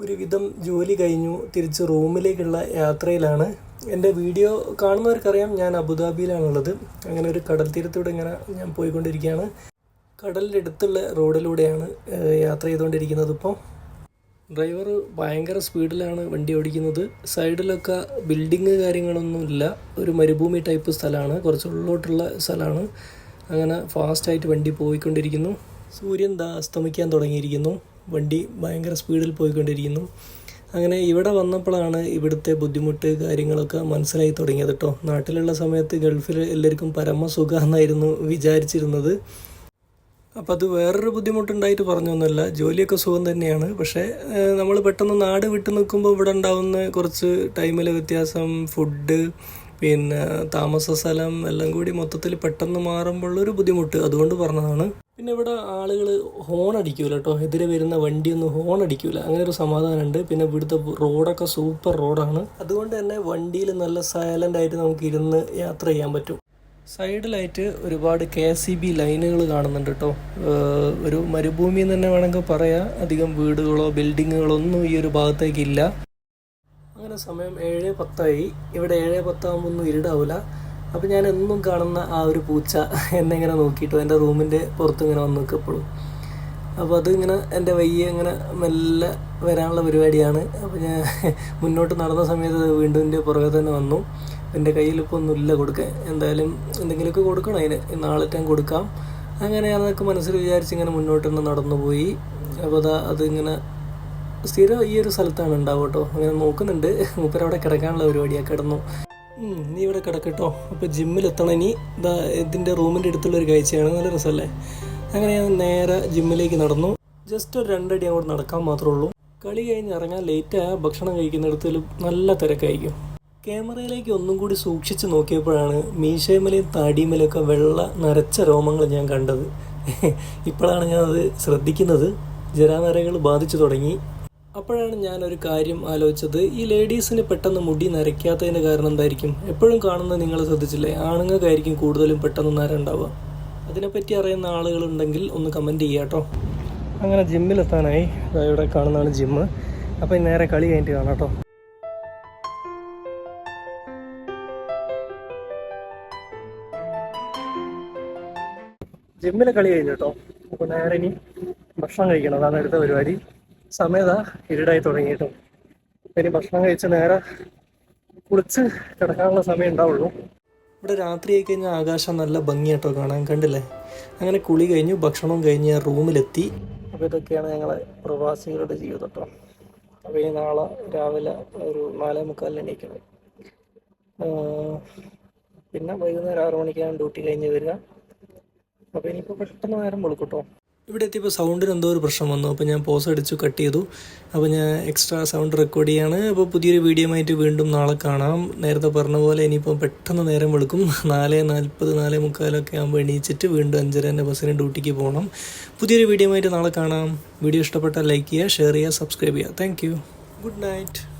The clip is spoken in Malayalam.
ഒരുവിധം ജോലി കഴിഞ്ഞു തിരിച്ച് റൂമിലേക്കുള്ള യാത്രയിലാണ്. എന്റെ വീഡിയോ കാണുന്നവർക്കറിയാം ഞാൻ അബുദാബിയിലാണുള്ളത്. അങ്ങനെ ഒരു കടൽ തീരത്തൂടെ ഇങ്ങനെ ഞാൻ പോയിക്കൊണ്ടിരിക്കുകയാണ്. കടലിന്റെ അടുത്തുള്ള റോഡിലൂടെയാണ് യാത്ര ചെയ്തുകൊണ്ടിരിക്കുന്നത് ഇപ്പോൾ ഡ്രൈവർ ഭയങ്കര സ്പീഡിലാണ് വണ്ടി ഓടിക്കുന്നത്. സൈഡിലൊക്കെ ബിൽഡിങ് കാര്യങ്ങളൊന്നുമില്ല. ഒരു മരുഭൂമി ടൈപ്പ് സ്ഥലമാണ് കുറച്ച് സ്ഥലമാണ്. അങ്ങനെ ഫാസ്റ്റായിട്ട് വണ്ടി പോയിക്കൊണ്ടിരിക്കുന്നു. സൂര്യൻ ദാ അസ്തമിക്കാൻ തുടങ്ങിയിരിക്കുന്നു. വണ്ടി ഭയങ്കര സ്പീഡിൽ പോയിക്കൊണ്ടിരിക്കുന്നു. അങ്ങനെ ഇവിടെ വന്നപ്പോഴാണ് ഇവിടുത്തെ ബുദ്ധിമുട്ട് കാര്യങ്ങളൊക്കെ മനസ്സിലായി തുടങ്ങിയത് കേട്ടോ. നാട്ടിലുള്ള സമയത്ത് ഗൾഫിൽ എല്ലാവർക്കും പരമസുഖമെന്നായിരുന്നു വിചാരിച്ചിരുന്നത്. അപ്പോൾ അത് വേറൊരു ബുദ്ധിമുട്ടുണ്ടായിട്ട് പറഞ്ഞൊന്നുമല്ല. ജോലിയൊക്കെ സുഖം തന്നെയാണ്. പക്ഷേ നമ്മൾ പെട്ടെന്ന് നാട് വിട്ടു നിൽക്കുമ്പോൾ ഇവിടെ ഉണ്ടാവുന്ന കുറച്ച് ടൈമിലെ വ്യത്യാസം ഫുഡ് പിന്നെ താമസ സ്ഥലം എല്ലാം കൂടി മൊത്തത്തിൽ പെട്ടെന്ന് മാറുമ്പോൾ ഒരു ബുദ്ധിമുട്ട് അതുകൊണ്ട് പറഞ്ഞതാണ്. പിന്നെ ഇവിടെ ആളുകൾ ഹോൺ അടിക്കൂല കേട്ടോ. എതിരെ വരുന്ന വണ്ടിയൊന്നും ഹോൺ അടിക്കൂല. അങ്ങനെ ഒരു സമാധാനമുണ്ട്. പിന്നെ ഇവിടുത്തെ റോഡൊക്കെ സൂപ്പർ റോഡാണ് അതുകൊണ്ട് തന്നെ വണ്ടിയിൽ നല്ല സൈലന്റ് ആയിട്ട് നമുക്ക് ഇരുന്ന് യാത്ര ചെയ്യാൻ പറ്റും. സൈഡിലായിട്ട് ഒരുപാട് കെ എസ് സി ബി ലൈനുകൾ കാണുന്നുണ്ട് കേട്ടോ. ഒരു മരുഭൂമി എന്ന് തന്നെ വേണമെങ്കിൽ പറയാം. അധികം വീടുകളോ ബിൽഡിങ്ങുകളോ ഒന്നും ഈ ഒരു ഭാഗത്തേക്ക് ഇല്ല സമയം ഏഴ് പത്തായി. ഇവിടെ ഏഴ് പത്താകുമ്പോൾ ഒന്നും ഇരുടാവില്ല അപ്പോൾ ഞാൻ എന്നും കാണുന്ന ആ ഒരു പൂച്ച എന്നെങ്ങനെ നോക്കിയിട്ടു എന്റെ റൂമിന്റെ പുറത്ത് ഇങ്ങനെ വന്ന് നിൽക്കപ്പോഴും അപ്പോൾ അതിങ്ങനെ എന്റെ വയ്യ ഇങ്ങനെ മെല്ലെ വരാനുള്ള പരിപാടിയാണ്. അപ്പോൾ ഞാൻ മുന്നോട്ട് നടന്ന സമയത്ത് വീണ്ടും എന്റെ പുറകെ തന്നെ വന്നു. എന്റെ കയ്യിൽ ഇപ്പോൾ ഒന്നുമില്ല കൊടുക്കാൻ. എന്തായാലും എന്തെങ്കിലുമൊക്കെ കൊടുക്കണം അതിന്. നാളെ ഞാൻ കൊടുക്കാം. അങ്ങനെ അതൊക്കെ മനസ്സിൽ വിചാരിച്ച് ഇങ്ങനെ മുന്നോട്ട് തന്നെ നടന്നു പോയി അപ്പോൾ അതാ അതിങ്ങനെ സ്ഥിരം ഈ ഒരു സ്ഥലത്താണ് ഉണ്ടാവുക കേട്ടോ. അങ്ങനെ നോക്കുന്നുണ്ട്. മൂപ്പരവിടെ കിടക്കാനുള്ള പരിപാടിയാണ് കിടന്നു. നീ ഇവിടെ കിടക്കട്ടോ അപ്പോൾ ജിമ്മിൽ എത്തണം ഇനി. ഇതാ ഇതിന്റെ റൂമിന്റെ അടുത്തുള്ള ഒരു കാഴ്ചയാണ്. നല്ല രസമല്ലേ? അങ്ങനെ ഞാൻ നേരെ ജിമ്മിലേക്ക് നടന്നു. ജസ്റ്റ് ഒരു രണ്ടടി അങ്ങോട്ട് നടക്കാൻ മാത്രമേ ഉള്ളൂ. കളി കഴിഞ്ഞ് ഇറങ്ങാൻ ലേറ്റായ ഭക്ഷണം കഴിക്കുന്നിടത്തിൽ നല്ല തിരക്കായിരിക്കും. ക്യാമറയിലേക്ക് ഒന്നും കൂടി സൂക്ഷിച്ച് നോക്കിയപ്പോഴാണ് മീശയമലയും താടിയമലയൊക്കെ വെള്ള നരച്ച രോമങ്ങൾ ഞാൻ കണ്ടത്. ഇപ്പോഴാണ് ഞാനത് ശ്രദ്ധിക്കുന്നത്. ജരാനരകൾ ബാധിച്ചു തുടങ്ങി. അപ്പോഴാണ് ഞാൻ ഒരു കാര്യം ആലോചിച്ചത്. ഈ ലേഡീസിന് പെട്ടെന്ന് മുടി നരയ്ക്കാത്തതിന്റെ കാരണം എന്തായിരിക്കും? എപ്പോഴും കാണുന്നത് നിങ്ങൾ ശ്രദ്ധിച്ചില്ലേ? ആണുങ്ങൾക്കായിരിക്കും കൂടുതലും പെട്ടെന്ന് നര ഉണ്ടാവുക അതിനെപ്പറ്റി അറിയുന്ന ആളുകളുണ്ടെങ്കിൽ ഒന്ന് കമന്റ് ചെയ്യുക കേട്ടോ. അങ്ങനെ ജിമ്മിലെത്താനായി ഇവിടെ കാണുന്നതാണ് ജിമ്മ് അപ്പോൾ നേരെ കളി കഴിഞ്ഞിട്ട് കാണാം കേട്ടോ. ജിമ്മിലെ കളി കഴിഞ്ഞു കേട്ടോ. അപ്പോൾ നേരെ ഇനി ഭക്ഷണം കഴിക്കണം. അതാണ് അടുത്ത പരിപാടി. സമയതാ ഇരുടായി തുടങ്ങിയിട്ടും. ഇനി ഭക്ഷണം കഴിച്ച് നേരെ കുളിച്ച് കിടക്കാനുള്ള സമയം ഉണ്ടാവുള്ളൂ. ഇവിടെ രാത്രി ആയി കഴിഞ്ഞാൽ ആകാശം നല്ല ഭംഗിയായിട്ടോ കാണാൻ കണ്ടില്ലേ? അങ്ങനെ കുളി കഴിഞ്ഞു ഭക്ഷണവും കഴിഞ്ഞ് റൂമിലെത്തി. അപ്പോൾ ഇതൊക്കെയാണ് ഞങ്ങളെ പ്രവാസികളുടെ ജീവിതം കേട്ടോ അപ്പോൾ ഈ നാളെ രാവിലെ ഒരു നാലേ മുക്കാലിന് എണീക്കണം. പിന്നെ വൈകുന്നേരം ആറു മണിക്കാണ് ഡ്യൂട്ടി കഴിഞ്ഞ് വരിക. അപ്പോൾ ഇനിയിപ്പോൾ പെട്ടെന്ന് നേരം വെളുക്കട്ടോ ഇവിടെ എത്തിയപ്പോൾ സൗണ്ടിന് എന്തോ ഒരു പ്രശ്നം വന്നു. അപ്പോൾ ഞാൻ പോസ് അടിച്ചു കട്ട് ചെയ്തു. അപ്പോൾ ഞാൻ എക്സ്ട്രാ സൗണ്ട് റെക്കോർഡ് ചെയ്യാണ്. അപ്പോൾ പുതിയൊരു വീഡിയോ ആയിട്ട് വീണ്ടും നാളെ കാണാം. നേരത്തെ പറഞ്ഞ പോലെ ഇനിയിപ്പോൾ പെട്ടെന്ന് നേരം വെളുക്കും. നാല് നാൽപ്പത് നാല് മുക്കാലൊക്കെ ആകുമ്പോൾ എണീച്ചിട്ട് വീണ്ടും അഞ്ചര തന്നെ ബസ്സിന് ഡ്യൂട്ടിക്ക് പോകണം പുതിയൊരു വീഡിയോ ആയിട്ട് നാളെ കാണാം. വീഡിയോ ഇഷ്ടപ്പെട്ടാൽ ലൈക്ക് ചെയ്യുക ഷെയർ ചെയ്യുക സബ്സ്ക്രൈബ് ചെയ്യുക. Thank good night